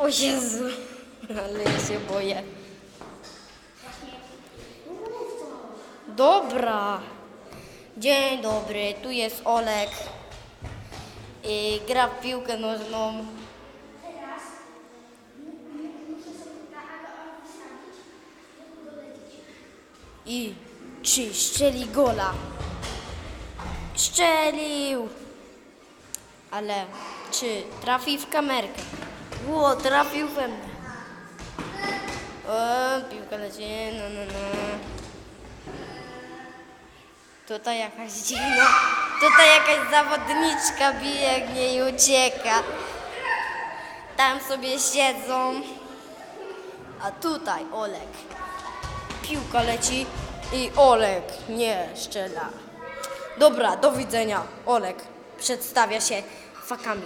O Jezu, ale ja się boję. Dobra. Dzień dobry, tu jest Olek. I gra w piłkę nożną. I czy gola? Strzelił! Ale czy trafi w kamerkę? Ło, trafił we mnie. O, piłka leci, no, no, no. Tutaj jakaś dziwna, tutaj jakaś zawodniczka biegnie i ucieka. Tam sobie siedzą. A tutaj Olek. Piłka leci i Olek nie strzela. Dobra, do widzenia. Olek przedstawia się fakami.